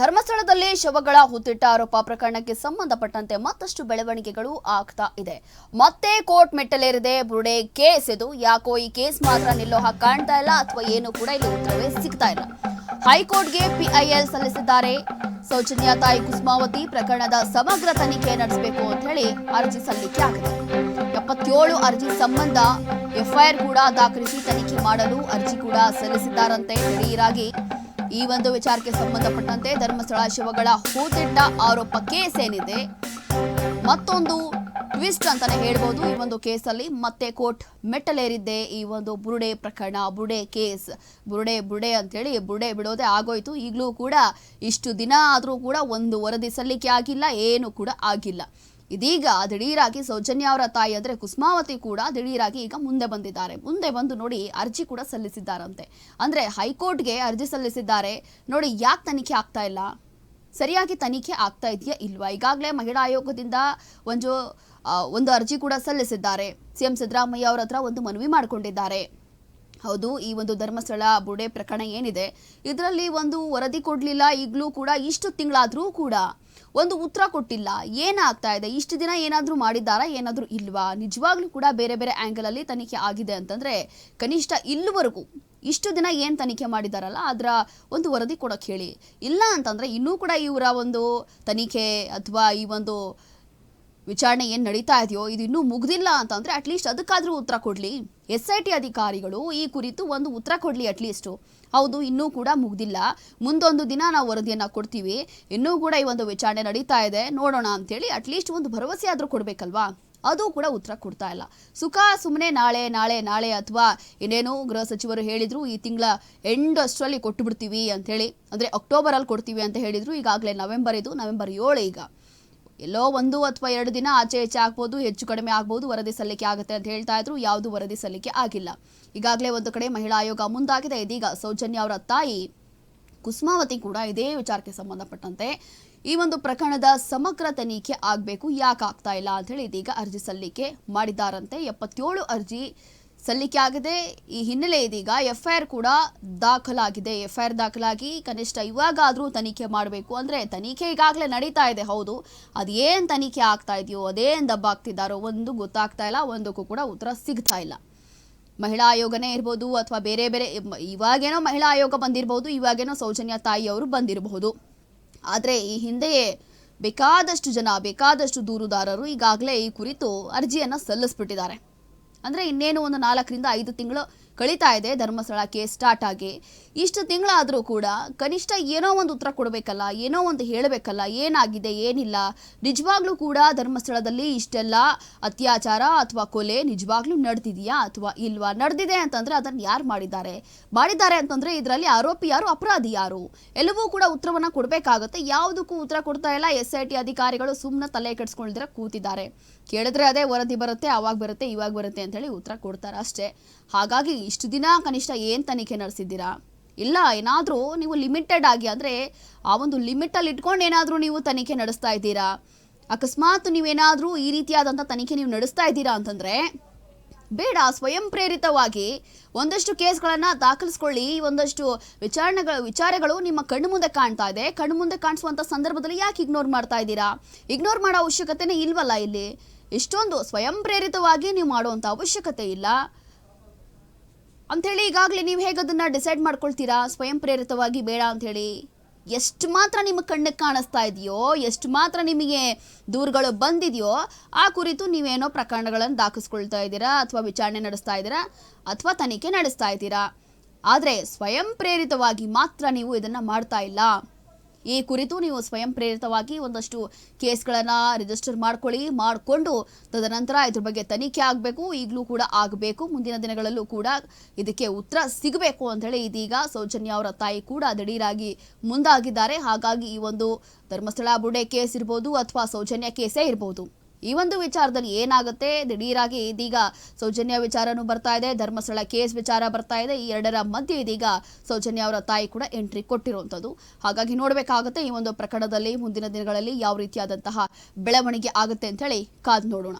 ಧರ್ಮಸ್ಥಳದಲ್ಲಿ ಶವಗಳ ಹುತ್ತಿಟ್ಟ ಆರೋಪ ಪ್ರಕರಣಕ್ಕೆ ಸಂಬಂಧಪಟ್ಟಂತೆ ಮತ್ತಷ್ಟು ಬೆಳವಣಿಗೆಗಳು ಆಗ್ತಾ ಇದೆ. ಮತ್ತೆ ಕೋರ್ಟ್ ಮೆಟ್ಟಲೇರಿದೆ, ಬುರುಡೆ ಕೇಸ್ ಇದು. ಯಾಕೋ ಈ ಕೇಸ್ ಮಾತ್ರ ನಿಲ್ಲೋ ಹಾಗೆ ಕಾಣ್ತಾ ಇಲ್ಲ ಅಥವಾ ಏನು ಕೂಡ ಇಲ್ಲಿ ಉತ್ತರವೇ ಸಿಗ್ತಾ ಇಲ್ಲ. ಹೈಕೋರ್ಟ್ಗೆ ಪಿಐಎಲ್ ಸಲ್ಲಿಸಿದ್ದಾರೆ. ಸೌಜನ್ಯ ತಾಯಿ ಕುಸುಮಾವತಿ ಪ್ರಕರಣದ ಸಮಗ್ರ ತನಿಖೆ ನಡೆಸಬೇಕು ಅಂತ ಹೇಳಿ ಅರ್ಜಿ ಸಲ್ಲಿಕೆ ಆಗಿದೆ. ಎಪ್ಪತ್ತೇಳು ಅರ್ಜಿ ಸಂಬಂಧ ಎಫ್ಐಆರ್ ಕೂಡ ದಾಖಲಿಸಿ ತನಿಖೆ ಮಾಡಲು ಅರ್ಜಿ ಕೂಡ ಸಲ್ಲಿಸಿದ್ದಾರಂತೆ. ದಿಢೀರಾಗಿ ಈ ಒಂದು ವಿಚಾರಕ್ಕೆ ಸಂಬಂಧಪಟ್ಟಂತೆ ಧರ್ಮಸ್ಥಳ ಶಿವಗಳ ಹೂತಿಟ್ಟ ಆರೋಪ ಕೇಸ್ ಏನಿದೆ, ಮತ್ತೊಂದು ಟ್ವಿಸ್ಟ್ ಅಂತಾನೆ ಹೇಳ್ಬೋದು. ಈ ಒಂದು ಕೇಸಲ್ಲಿ ಮತ್ತೆ ಕೋರ್ಟ್ ಮೆಟ್ಟಲೇರಿದ್ದೆ ಈ ಒಂದು ಬುರುಡೆ ಪ್ರಕರಣ, ಬುರುಡೆ ಕೇಸ್. ಬುರುಡೆ ಬುರುಡೆ ಅಂತೇಳಿ ಬುರುಡೆ ಬಿಡೋದೇ ಆಗೋಯ್ತು. ಈಗಲೂ ಕೂಡ ಇಷ್ಟು ದಿನ ಆದರೂ ಕೂಡ ಒಂದು ವರದಿ ಸಲ್ಲಿಕೆ ಆಗಿಲ್ಲ, ಏನು ಕೂಡ ಆಗಿಲ್ಲ. ಇದೀಗ ದಿಢೀರಾಗಿ ಸೌಜನ್ಯ ಅವರ ತಾಯಿ ಅಂದ್ರೆ ಕುಸುಮಾವತಿ ಕೂಡ ದಿಢೀರಾಗಿ ಈಗ ಮುಂದೆ ಬಂದಿದ್ದಾರೆ. ಮುಂದೆ ಬಂದು ನೋಡಿ ಅರ್ಜಿ ಕೂಡ ಸಲ್ಲಿಸಿದ್ದಾರಂತೆ. ಅಂದ್ರೆ ಹೈಕೋರ್ಟ್ಗೆ ಅರ್ಜಿ ಸಲ್ಲಿಸಿದ್ದಾರೆ. ನೋಡಿ ಯಾಕೆ ತನಿಖೆ ಆಗ್ತಾ ಇಲ್ಲ? ಸರಿಯಾಗಿ ತನಿಖೆ ಆಗ್ತಾ ಇದೆಯಾ ಇಲ್ವಾ? ಈಗಾಗಲೇ ಮಹಿಳಾ ಆಯೋಗದಿಂದ ಒಂದು ಒಂದು ಅರ್ಜಿ ಕೂಡ ಸಲ್ಲಿಸಿದ್ದಾರೆ. ಸಿಎಂ ಸಿದ್ದರಾಮಯ್ಯ ಅವರ ಹತ್ರ ಒಂದು ಮನವಿ ಮಾಡಿಕೊಂಡಿದ್ದಾರೆ. ಹೌದು, ಈ ಒಂದು ಧರ್ಮಸ್ಥಳ ಬುಡೆ ಪ್ರಕರಣ ಏನಿದೆ? ಇದರಲ್ಲಿ ಒಂದು ವರದಿ ಕೊಡಲಿಲ್ಲ, ಈಗಲೂ ಕೂಡ ಇಷ್ಟು ತಿಂಗಳಾದರೂ ಕೂಡ ಒಂದು ಉತ್ತರ ಕೊಟ್ಟಿಲ್ಲ. ಏನಾಗ್ತಾ ಇದೆ? ಇಷ್ಟು ದಿನ ಏನಾದರೂ ಮಾಡಿದ್ದಾರಾ, ಏನಾದರೂ ಇಲ್ವಾ? ನಿಜವಾಗ್ಲೂ ಕೂಡ ಬೇರೆ ಬೇರೆ ಆ್ಯಂಗಲಲ್ಲಿ ತನಿಖೆ ಆಗಿದೆ ಅಂತಂದರೆ, ಕನಿಷ್ಠ ಇಲ್ಲಿವರೆಗೂ ಇಷ್ಟು ದಿನ ಏನು ತನಿಖೆ ಮಾಡಿದಾರಲ್ಲ, ಅದರ ಒಂದು ವರದಿ ಕೊಡೋಕೆ ಹೇಳಿ. ಇಲ್ಲ ಅಂತಂದರೆ ಇನ್ನೂ ಕೂಡ ಇವರ ಒಂದು ತನಿಖೆ ಅಥವಾ ಈ ಒಂದು ವಿಚಾರಣೆ ಏನು ನಡೀತಾ ಇದೆಯೋ, ಇದು ಇನ್ನೂ ಮುಗ್ದಿಲ್ಲ ಅಂತಂದರೆ ಅಟ್ಲೀಸ್ಟ್ ಅದಕ್ಕಾದರೂ ಉತ್ತರ ಕೊಡಲಿ. ಎಸ್ ಐ ಟಿ ಅಧಿಕಾರಿಗಳು ಈ ಕುರಿತು ಒಂದು ಉತ್ತರ ಕೊಡಲಿ ಅಟ್ಲೀಸ್ಟು ಹೌದು, ಇನ್ನೂ ಕೂಡ ಮುಗ್ದಿಲ್ಲ. ಮುಂದೊಂದು ದಿನ ನಾವು ವರದಿಯನ್ನು ಕೊಡ್ತೀವಿ. ಇನ್ನೂ ಕೂಡ ಈ ಒಂದು ವಿಚಾರಣೆ ನಡೀತಾ ಇದೆ. ನೋಡೋಣ ಅಂತೇಳಿ ಅಟ್ಲೀಸ್ಟ್ ಒಂದು ಭರವಸೆ ಆದರೂ ಕೊಡಬೇಕಲ್ವಾ? ಅದು ಕೂಡ ಉತ್ತರ ಕೊಡ್ತಾ ಇಲ್ಲ. ಸುಖ ಸುಮ್ಮನೆ ನಾಳೆ ನಾಳೆ ನಾಳೆ ಅಥವಾ ಇನ್ನೇನು ಗೃಹ ಸಚಿವರು ಹೇಳಿದ್ರು, ಈ ತಿಂಗಳ ಎಂಡ್ ಅಷ್ಟರಲ್ಲಿ ಕೊಟ್ಟು ಬಿಡ್ತೀವಿ ಅಂದ್ರೆ ಅಂದರೆ ಅಕ್ಟೋಬರಲ್ಲಿ ಕೊಡ್ತೀವಿ ಅಂತ ಹೇಳಿದ್ರು. ಈಗಾಗಲೇ ನವೆಂಬರ್ ಇದು ನವೆಂಬರ್ ಏಳು ಈಗ. ಎಲ್ಲೋ ಒಂದು ಅಥವಾ ಎರಡು ದಿನ ಆಚೆ ಈಚೆ ಆಗ್ಬೋದು, ಹೆಚ್ಚು ಕಡಿಮೆ ಆಗ್ಬೋದು, ವರದಿ ಸಲ್ಲಿಕೆ ಆಗುತ್ತೆ ಅಂತ ಹೇಳ್ತಾ ಇದ್ರು. ಯಾವುದು ವರದಿ ಸಲ್ಲಿಕೆ ಆಗಿಲ್ಲ. ಈಗಾಗಲೇ ಒಂದು ಕಡೆ ಮಹಿಳಾ ಆಯೋಗ ಮುಂದಾಗಿದೆ. ಇದೀಗ ಸೌಜನ್ಯ ಅವರ ತಾಯಿ ಕುಸುಮಾವತಿ ಕೂಡ ಇದೇ ವಿಚಾರಕ್ಕೆ ಸಂಬಂಧಪಟ್ಟಂತೆ ಈ ಒಂದು ಪ್ರಕರಣದ ಸಮಗ್ರ ತನಿಖೆ ಆಗಬೇಕು, ಯಾಕೆ ಆಗ್ತಾ ಇಲ್ಲ ಅಂತ ಹೇಳಿ ಇದೀಗ ಅರ್ಜಿ ಸಲ್ಲಿಕೆ ಮಾಡಿದ್ದಾರಂತೆ. ಎಪ್ಪತ್ತೇಳು ಅರ್ಜಿ ಸಲ್ಲಿಕೆ ಆಗಿದೆ ಈ ಹಿನ್ನೆಲೆ ಇದೀಗ ಎಫ್ಐಆರ್ ಕೂಡ ದಾಖಲಾಗಿದೆ. ಎಫ್ಐಆರ್ ದಾಖಲಾಗಿ ಕನಿಷ್ಠ ಇವಾಗಾದರೂ ತನಿಖೆ ಮಾಡಬೇಕು. ಅಂದರೆ ತನಿಖೆ ಈಗಾಗಲೇ ನಡೀತಾ ಇದೆ, ಹೌದು. ಅದೇನು ತನಿಖೆ ಆಗ್ತಾ ಇದೆಯೋ ಅದೇನು ದಬ್ಬಾಗ್ತಿದ್ದಾರೋ ಒಂದು ಗೊತ್ತಾಗ್ತಾ ಇಲ್ಲ, ಒಂದಕ್ಕೂ ಕೂಡ ಉತ್ತರ ಸಿಗ್ತಾ ಇಲ್ಲ. ಮಹಿಳಾ ಆಯೋಗನೇ ಇರ್ಬೋದು ಅಥವಾ ಬೇರೆ ಬೇರೆ, ಇವಾಗೇನೋ ಮಹಿಳಾ ಆಯೋಗ ಬಂದಿರಬಹುದು ಇವಾಗೇನೋ ಸೌಜನ್ಯ ತಾಯಿಯವರು ಬಂದಿರಬಹುದು. ಆದರೆ ಈ ಹಿಂದೆಯೇ ಬೇಕಾದಷ್ಟು ಜನ, ಬೇಕಾದಷ್ಟು ದೂರುದಾರರು ಈಗಾಗಲೇ ಈ ಕುರಿತು ಅರ್ಜಿಯನ್ನು ಸಲ್ಲಿಸ್ಬಿಟ್ಟಿದ್ದಾರೆ. ಅಂದರೆ ಇನ್ನೇನು ಒಂದು ನಾಲ್ಕರಿಂದ ಐದು ತಿಂಗಳು ಕಳೀತಾ ಇದೆ ಧರ್ಮಸ್ಥಳ ಕೇಸ್ ಸ್ಟಾರ್ಟ್ ಆಗಿ. ಇಷ್ಟು ತಿಂಗಳಾದರೂ ಕೂಡ ಕನಿಷ್ಠ ಏನೋ ಒಂದು ಉತ್ತರ ಕೊಡಬೇಕಲ್ಲ, ಏನೋ ಒಂದು ಹೇಳಬೇಕಲ್ಲ, ಏನಾಗಿದೆ, ಏನಿಲ್ಲ. ನಿಜವಾಗ್ಲೂ ಕೂಡ ಧರ್ಮಸ್ಥಳದಲ್ಲಿ ಇಷ್ಟೆಲ್ಲ ಅತ್ಯಾಚಾರ ಅಥವಾ ಕೊಲೆ ನಿಜವಾಗ್ಲೂ ನಡೆದಿದೆಯಾ ಅಥವಾ ಇಲ್ವಾ? ನಡೆದಿದೆ ಅಂತಂದ್ರೆ ಅದನ್ನು ಯಾರು ಮಾಡಿದ್ದಾರೆ? ಮಾಡಿದ್ದಾರೆ ಅಂತಂದ್ರೆ ಇದರಲ್ಲಿ ಆರೋಪಿ ಯಾರು, ಅಪರಾಧಿ ಯಾರು? ಎಲ್ಲವೂ ಕೂಡ ಉತ್ತರವನ್ನು ಕೊಡಬೇಕಾಗುತ್ತೆ. ಯಾವುದಕ್ಕೂ ಉತ್ತರ ಕೊಡ್ತಾ ಇಲ್ಲ. ಎಸ್ ಐ ಟಿ ಅಧಿಕಾರಿಗಳು ಸುಮ್ಮನೆ ತಲೆ ಕೆಡಿಸ್ಕೊಳ್ದಿರ ಕೂತಿದ್ದಾರೆ. ಕೇಳಿದ್ರೆ ಅದೇ ವರದಿ ಬರುತ್ತೆ, ಅವಾಗ ಬರುತ್ತೆ, ಇವಾಗ ಬರುತ್ತೆ ಅಂತ ಹೇಳಿ ಉತ್ತರ ಕೊಡ್ತಾರೆ ಅಷ್ಟೇ ಹಾಗಾಗಿ ಇಷ್ಟು ದಿನ ಕನಿಷ್ಠ ಏನು ತನಿಖೆ ನಡೆಸಿದ್ದೀರಾ? ಇಲ್ಲ, ಏನಾದರೂ ನೀವು ಲಿಮಿಟೆಡ್ ಆಗಿ ಅಂದರೆ ಆ ಒಂದು ಲಿಮಿಟಲ್ಲಿ ಇಟ್ಕೊಂಡು ಏನಾದರೂ ನೀವು ತನಿಖೆ ನಡೆಸ್ತಾ ಇದ್ದೀರಾ? ಅಕಸ್ಮಾತ್ ನೀವೇನಾದರೂ ಈ ರೀತಿಯಾದಂಥ ತನಿಖೆ ನೀವು ನಡೆಸ್ತಾ ಇದ್ದೀರಾ ಅಂತಂದರೆ ಬೇಡ, ಸ್ವಯಂ ಪ್ರೇರಿತವಾಗಿ ಒಂದಷ್ಟು ಕೇಸ್ಗಳನ್ನು ದಾಖಲಿಸ್ಕೊಳ್ಳಿ. ಒಂದಷ್ಟು ವಿಚಾರಣೆಗಳು, ವಿಚಾರಗಳು ನಿಮ್ಮ ಕಣ್ಣು ಮುಂದೆ ಕಾಣ್ತಾ ಇದೆ. ಕಣ್ಣು ಮುಂದೆ ಕಾಣಿಸುವಂಥ ಸಂದರ್ಭದಲ್ಲಿ ಯಾಕೆ ಇಗ್ನೋರ್ ಮಾಡ್ತಾ ಇದ್ದೀರಾ? ಇಗ್ನೋರ್ ಮಾಡೋ ಅವಶ್ಯಕತೆನೇ ಇಲ್ವಲ್ಲ ಇಲ್ಲಿ? ಇಷ್ಟೊಂದು ಸ್ವಯಂ ಪ್ರೇರಿತವಾಗಿ ನೀವು ಮಾಡುವಂಥ ಅವಶ್ಯಕತೆ ಇಲ್ಲ. ಅಂಥೇಳಿ ಈಗಾಗಲೇ ನೀವು ಹೇಗೆ ಅದನ್ನು ಡಿಸೈಡ್ ಮಾಡ್ಕೊಳ್ತೀರಾ? ಸ್ವಯಂ ಪ್ರೇರಿತವಾಗಿ ಬೇಡ ಅಂಥೇಳಿ ಎಷ್ಟು ಮಾತ್ರ ನಿಮ್ಮ ಕಣ್ಣಿಗೆ ಕಾಣಿಸ್ತಾ ಇದೆಯೋ, ಎಷ್ಟು ಮಾತ್ರ ನಿಮಗೆ ದೂರುಗಳು ಬಂದಿದೆಯೋ, ಆ ಕುರಿತು ನೀವೇನೋ ಪ್ರಕರಣಗಳನ್ನು ದಾಖಲಿಸ್ಕೊಳ್ತಾ ಇದ್ದೀರಾ ಅಥವಾ ವಿಚಾರಣೆ ನಡೆಸ್ತಾ ಇದ್ದೀರಾ ಅಥವಾ ತನಿಖೆ ನಡೆಸ್ತಾ ಇದ್ದೀರಾ. ಆದರೆ ಸ್ವಯಂ ಪ್ರೇರಿತವಾಗಿ ಮಾತ್ರ ನೀವು ಇದನ್ನು ಮಾಡ್ತಾ ಇಲ್ಲ. ಈ ಕುರಿತು ನೀವು ಸ್ವಯಂ ಪ್ರೇರಿತವಾಗಿ ಒಂದಷ್ಟು ಕೇಸ್ಗಳನ್ನು ರಿಜಿಸ್ಟರ್ ಮಾಡ್ಕೊಳ್ಳಿ, ಮಾಡಿಕೊಂಡು ತದನಂತರ ಇದ್ರ ಬಗ್ಗೆ ತನಿಖೆ ಆಗಬೇಕು, ಈಗಲೂ ಕೂಡ ಆಗಬೇಕು, ಮುಂದಿನ ದಿನಗಳಲ್ಲೂ ಕೂಡ ಇದಕ್ಕೆ ಉತ್ತರ ಸಿಗಬೇಕು ಅಂತ ಹೇಳಿ ಇದೀಗ ಸೌಜನ್ಯ ಅವರ ತಾಯಿ ಕೂಡ ದಿಢೀರಾಗಿ ಮುಂದಾಗಿದ್ದಾರೆ. ಹಾಗಾಗಿ ಈ ಒಂದು ಧರ್ಮಸ್ಥಳ ಬುಡೆ ಕೇಸ್ ಇರ್ಬೋದು ಅಥವಾ ಸೌಜನ್ಯ ಕೇಸೇ ಇರ್ಬೋದು. ಈ ಒಂದು ವಿಚಾರದಲ್ಲಿ ಏನಾಗುತ್ತೆ? ದಿಢೀರಾಗಿ ಇದೀಗ ಸೌಜನ್ಯ ವಿಚಾರನೂ ಬರ್ತಾ ಇದೆ, ಧರ್ಮಸ್ಥಳ ಕೇಸ್ ವಿಚಾರ ಬರ್ತಾ ಇದೆ. ಈ ಎರಡರ ಮಧ್ಯೆ ಇದೀಗ ಸೌಜನ್ಯ ಅವರ ತಾಯಿ ಕೂಡ ಎಂಟ್ರಿ ಕೊಟ್ಟಿರುವಂಥದ್ದು. ಹಾಗಾಗಿ ನೋಡಬೇಕಾಗುತ್ತೆ ಈ ಒಂದು ಪ್ರಕರಣದಲ್ಲಿ ಮುಂದಿನ ದಿನಗಳಲ್ಲಿ ಯಾವ ರೀತಿಯಾದಂತಹ ಬೆಳವಣಿಗೆ ಆಗುತ್ತೆ ಅಂತ ಹೇಳಿ ಕಾದು ನೋಡೋಣ.